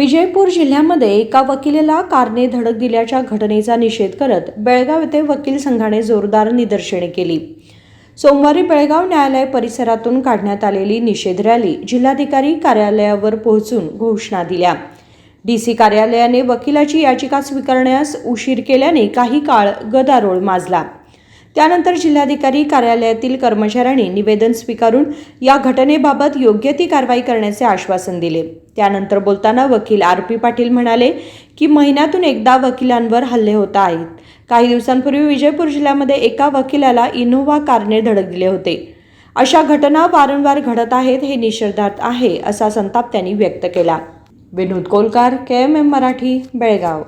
विजयपूर जिल्ह्यामध्ये एका वकिलेला कारने धडक दिल्याच्या घटनेचा निषेध करत बेळगाव येथे वकील संघाने जोरदार निदर्शने केली. सोमवारी बेळगाव न्यायालय परिसरातून काढण्यात आलेली निषेध रॅली जिल्हाधिकारी कार्यालयावर पोहोचून घोषणा दिल्या. डी सी कार्यालयाने वकिलाची याचिका स्वीकारण्यास उशीर केल्याने काही काळ गदारोळ माजला. त्यानंतर जिल्हाधिकारी कार्यालयातील कर्मचाऱ्यांनी निवेदन स्वीकारून या घटनेबाबत योग्य ती कारवाई करण्याचे आश्वासन दिले. त्यानंतर बोलताना वकील आर पी पाटील म्हणाले की महिन्यातून एकदा वकिलांवर हल्ले होत आहेत. काही दिवसांपूर्वी विजयपूर जिल्ह्यामध्ये एका वकिलाला इनोव्हा कारने धडक दिले होते. अशा घटना वारंवार घडत आहेत हे निषेधार्थ आहे असा संताप त्यांनी व्यक्त केला. Vinod Kolkar K M M Marathi Belgaum.